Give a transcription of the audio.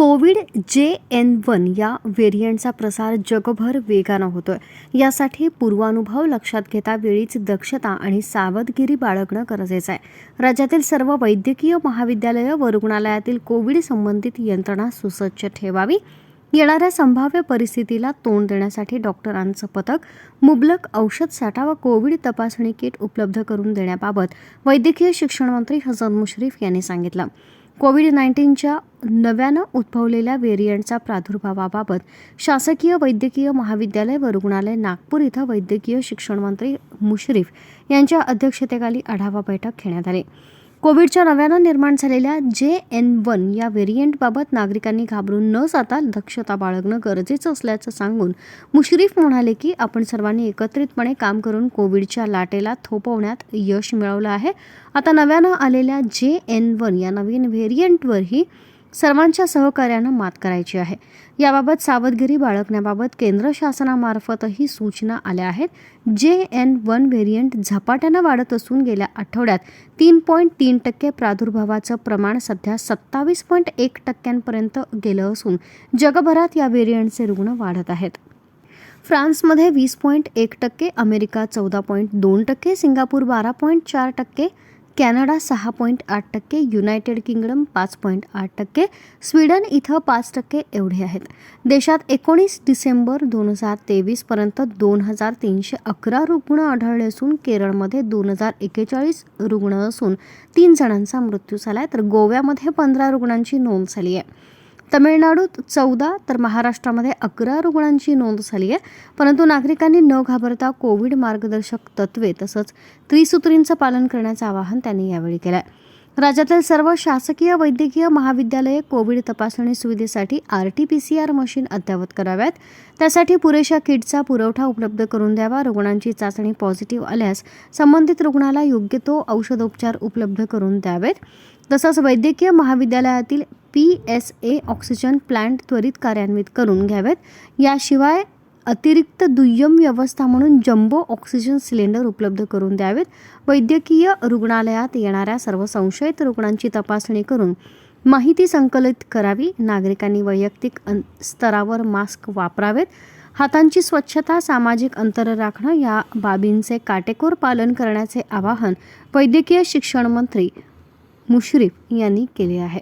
Covid जे N one या व्हेरियंटचा प्रसार जगभर वेगानं होतोय. यासाठी पूर्वानुभव लक्षात घेता वेळीच दक्षता आणि सावधगिरी बाळगणं गरजेचं आहे. राज्यातील सर्व वैद्यकीय महाविद्यालयं व रुग्णालयातील कोविड संबंधित यंत्रणा सुसज्ज ठेवावी. येणाऱ्या संभाव्य परिस्थितीला तोंड देण्यासाठी डॉक्टरांचं पथक मुबलक औषध साठा व कोविड तपासणी किट उपलब्ध करून देण्याबाबत वैद्यकीय शिक्षण मंत्री हसन मुश्रीफ यांनी सांगितलं. कोविड नाईन्टीनच्या नव्यानं उद्भवलेल्या व्हेरियंटचा प्रादुर्भावाबाबत शासकीय वैद्यकीय महाविद्यालय व रुग्णालय नागपूर इथं वैद्यकीय शिक्षण मंत्री मुश्रीफ यांच्या अध्यक्षतेखाली आढावा बैठक घेण्यात आली. कोविडच्या नव्यानं निर्माण झालेल्या जे एन वन या व्हेरियंटबाबत नागरिकांनी घाबरून न जाता दक्षता बाळगणं गरजेचं असल्याचं सांगून मुश्रीफ म्हणाले की आपण सर्वांनी एकत्रितपणे काम करून कोविडच्या लाटेला थोपवण्यात यश मिळवलं आहे. आता नव्यानं आलेल्या जे एन वन या नवीन व्हेरियंटवरही सर्वांच्या सहकार्यानं मात करायची आहे. याबाबत सावधगिरी बाळगण्याबाबत केंद्र शासनामार्फतही सूचना आल्या आहेत. जे एन वन व्हेरियंट झपाट्यानं वाढत असून गेल्या आठवड्यात तीन पॉईंट तीन टक्के प्रादुर्भावाचं प्रमाण सध्या सत्तावीस पॉईंट एक टक्क्यांपर्यंत गेलं असून जगभरात या व्हेरियंटचे रुग्ण वाढत आहेत. फ्रान्समध्ये वीस पॉईंट एक टक्के अमेरिका चौदा पॉईंट दोन टक्के सिंगापूर बारा पॉईंट चार टक्के कॅनडा सहा पॉईंट आठ टक्के युनायटेड किंगडम पाच पॉईंट आठ टक्के स्वीडन इथं पाच टक्के एवढे आहेत. देशात एकोणीस डिसेंबर दोन हजार तेवीसपर्यंत दोन हजार तीनशे अकरा रुग्ण आढळले असून केरळमध्ये दोन हजार एकेचाळीस रुग्ण असून तीन जणांचा मृत्यू झाला आहे तर गोव्यामध्ये पंधरा रुग्णांची नोंद झाली आहे. तमिळनाडूत चौदा तर महाराष्ट्रामध्ये अकरा रुग्णांची नोंद झाली आहे. परंतु नागरिकांनी न घाबरता कोविड मार्गदर्शक तत्वे तसंच त्रिसूत्रींचं पालन करण्याचं आवाहन त्यांनी यावेळी केलं आहे राज्यातील सर्व शासकीय वैद्यकीय महाविद्यालये कोविड तपासणी सुविधेसाठी R T P C R machine अद्ययावत कराव्यात. त्यासाठी पुरेशा किटचा पुरवठा उपलब्ध करून द्यावा. रुग्णांची चाचणी पॉझिटिव्ह आल्यास संबंधित रुग्णाला योग्य तो औषधोपचार उपलब्ध करून द्यावेत. तसंच वैद्यकीय महाविद्यालयातील P S A oxygen plant त्वरित कार्यान्वित करून घ्यावेत. याशिवाय अतिरिक्त दुय्यम व्यवस्था म्हणून जम्बो ऑक्सिजन सिलेंडर उपलब्ध करून द्यावेत. वैद्यकीय रुग्णालयात येणाऱ्या सर्व संशयित रुग्णांची तपासणी करून माहिती संकलित करावी. नागरिकांनी वैयक्तिक अं- स्तरावर मास्क वापरावेत. हातांची स्वच्छता सामाजिक अंतर राखणं या बाबींचे काटेकोर पालन करण्याचे आवाहन वैद्यकीय शिक्षण मंत्री मुश्रीफ यांनी केले आहे.